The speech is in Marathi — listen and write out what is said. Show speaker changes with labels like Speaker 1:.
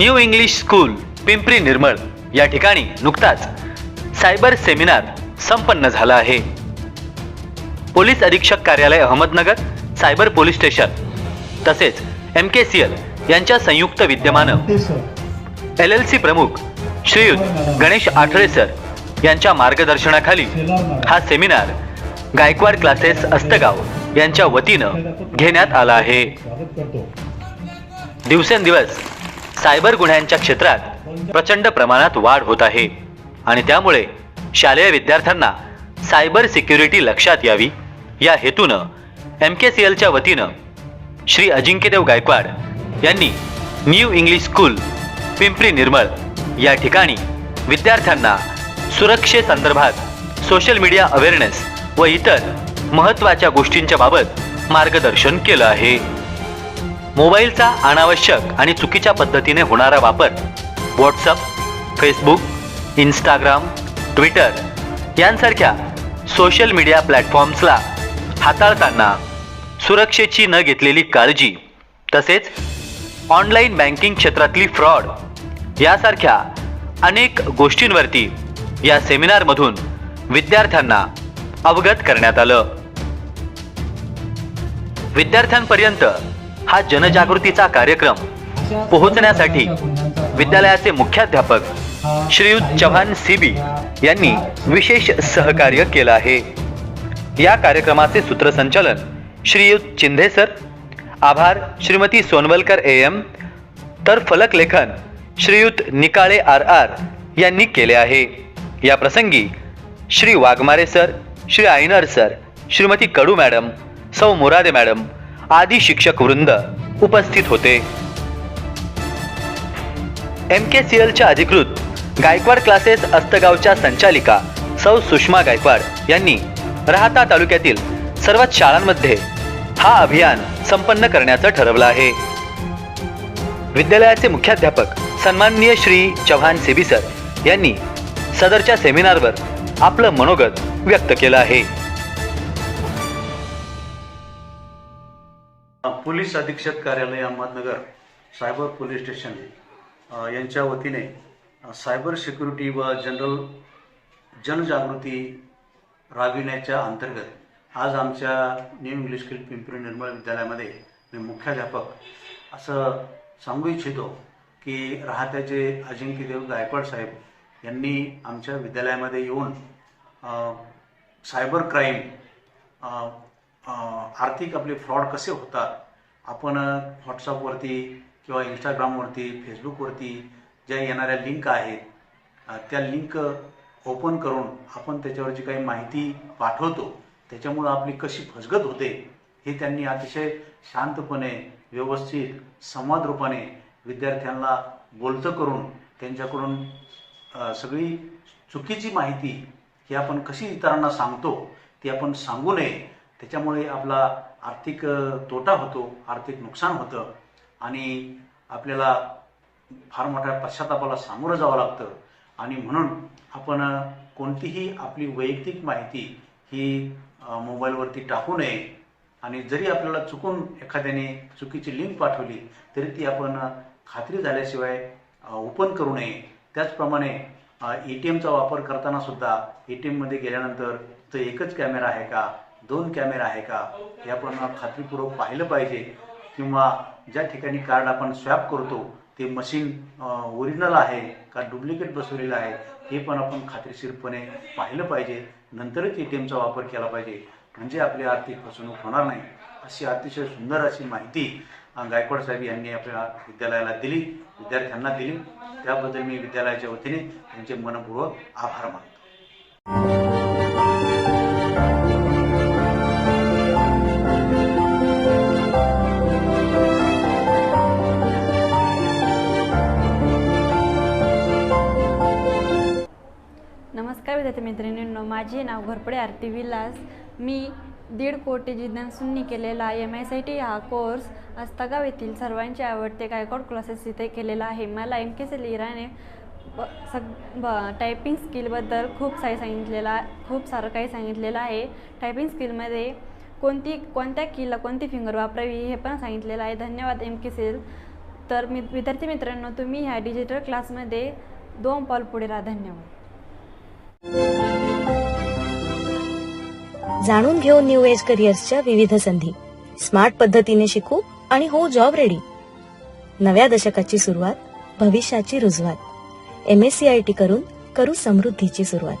Speaker 1: न्यू इंग्लिश स्कूल पिंपरी निर्मळ या ठिकाणी नुकताच सायबर सेमिनार संपन्न झाला आहे. पोलीस अधीक्षक कार्यालय अहमदनगर सायबर पोलीस स्टेशन तसेच एम के सी एल यांच्या संयुक्त विद्यमानं एल एल सी प्रमुख श्रीयुत गणेश आठळे सर यांच्या मार्गदर्शनाखाली हा सेमिनार गायकवाड क्लासेस अस्तगाव यांच्या वतीनं घेण्यात आला आहे. दिवसेंदिवस सायबर गुन्ह्यांच्या क्षेत्रात प्रचंड प्रमाणात वाढ होत आहे. आणि त्यामुळे शालेय विद्यार्थ्यांना सायबर सिक्युरिटी लक्षात यावी. या हेतूनं एम के सी एलच्या वतीनं श्री अजिंक्यदेव गायकवाड यांनी न्यू इंग्लिश स्कूल पिंपरी निर्मळ या ठिकाणी विद्यार्थ्यांना सुरक्षेसंदर्भात सोशल मीडिया अवेअरनेस व इतर महत्त्वाच्या गोष्टींच्या बाबत मार्गदर्शन केलं आहे. मोबाईलचा अनावश्यक आणि चुकीच्या पद्धतीने होणारा वापर व्हॉट्सअप फेसबुक इंस्टाग्राम ट्विटर यांसारख्या सोशल मीडिया प्लॅटफॉर्म्सला हाताळताना सुरक्षेची न घेतलेली काळजी तसेच ऑनलाईन बँकिंग क्षेत्रातली फ्रॉड यासारख्या अनेक गोष्टींवरती या सेमिनारमधून विद्यार्थ्यांना अवगत करण्यात आलं. विद्यार्थ्यांपर्यंत हा जनजागृतीचा कार्यक्रम पोहोचण्यासाठी विद्यालयाचे मुख्याध्यापक श्रीयुत चव्हाण सीबी यांनी विशेष सहकार्य केलं आहे. या कार्यक्रमाचे सूत्रसंचालन श्रीयुत चिंधे सर आभार श्रीमती सोनवलकर ए एम तर फलक लेखन श्रीयुत निकाळे आर आर यांनी केले आहे. या प्रसंगी Shri Waghmare sir Shri Aynar sir Shrimati Kadu madam Sau Morare madam आदी शिक्षक वृंद उपस्थित होते. एम के सी एलच्या अधिकृत गायकवाड क्लासेस अस्तगावच्या संचालिका सौ सुषमा गायकवाड यांनी राहता तालुक्यातील सर्वच शाळांमध्ये हा अभियान संपन्न करण्याचं ठरवलं आहे. विद्यालयाचे मुख्याध्यापक सन्माननीय श्री चव्हाण सेबी सर यांनी सदरच्या सेमिनारवर आपलं मनोगत व्यक्त केलं आहे.
Speaker 2: पोलीस अधीक्षक कार्यालय अहमदनगर सायबर पोलीस स्टेशन यांच्या वतीने सायबर सिक्युरिटी व जनरल जनजागृती राबविण्याच्या अंतर्गत आज आमच्या न्यू इंग्लिश स्किल पिंपरी निर्मळ विद्यालयामध्ये मी मुख्याध्यापक असं सांगू इच्छितो की राहत्याचे अजिंक्यदेव गायकवाड साहेब यांनी आमच्या विद्यालयामध्ये येऊन सायबर क्राईम आर्थिक आपले फ्रॉड कसे होतात? आपण व्हॉट्सअपवरती किंवा इंस्टाग्रामवरती फेसबुकवरती ज्या येणाऱ्या लिंक आहेत त्या लिंक ओपन करून आपण त्याच्यावर जी काही माहिती पाठवतो त्याच्यामुळं आपली कशी फसगत होते हे त्यांनी अतिशय शांतपणे व्यवस्थित संवाद रूपाने विद्यार्थ्यांना बोलतं करून त्यांच्याकडून सगळी चुकीची माहिती ही आपण कशी इतरांना सांगतो ती आपण सांगू नये त्याच्यामुळे आपला आर्थिक तोटा होतो आर्थिक नुकसान होतं आणि आपल्याला फार मोठ्या पश्चातापाला सामोरं जावं लागतं. आणि म्हणून आपण कोणतीही आपली वैयक्तिक माहिती ही मोबाईलवरती टाकू नये आणि जरी आपल्याला चुकून एखाद्याने चुकीची लिंक पाठवली तरी ती आपण खात्री झाल्याशिवाय ओपन करू नये. त्याचप्रमाणे ए टी एमचा वापर करताना सुद्धा ए टी एममध्ये गेल्यानंतर तो एकच कॅमेरा आहे का? दोन कॅमेरा आहे का हे आपण खात्रीपूर्वक पाहिलं पाहिजे. किंवा ज्या ठिकाणी कार्ड आपण स्वॅप करतो ते मशीन ओरिजिनल आहे का डुप्लिकेट बसवलेलं आहे हे पण आपण खात्रीशीरपणे पाहिलं पाहिजे. नंतरच ए टी एमचा वापर केला पाहिजे. म्हणजे आपली आर्थिक फसवणूक होणार नाही. अशी अतिशय सुंदर अशी माहिती गायकवाड साहेब यांनी आपल्या विद्यालयाला दिली विद्यार्थ्यांना दिली. त्याबद्दल मी विद्यालयाच्या वतीने त्यांचे मनपूर्वक आभार मानतो.
Speaker 3: विद्यार्थी मैत्रिणींनो माझे नाव घोरपडे आरती विलास. मी दीड कोटी जिज्ञासूंनी केलेला एम आय सी टी हा कोर्स आस्तगाव येथील सर्वांचे आवडते गायकॉड क्लासेस इथे केलेला आहे. मला एम के सी लिराने ब सग ब टायपिंग स्किलबद्दल खूप काही सांगितलेला खूप सारं काही सांगितलेलं आहे. टायपिंग स्किलमध्ये कोणती कोणत्या कीला कोणती फिंगर वापरावी हे पण सांगितलेलं आहे. धन्यवाद एम के सेल तर मी विद्यार्थी मित्रांनो तुम्ही ह्या डिजिटल क्लासमध्ये दोन पॉल पुढे राहा. धन्यवाद.
Speaker 4: जाणून घेऊ न्यू एज करिअर्सच्या विविध संधी. स्मार्ट पद्धतीने शिकू आणि हो जॉब रेडी नव्या दशकाची सुरुवात भविष्याची रुजवात. M S C I T करून करू समृद्धीची सुरुवात.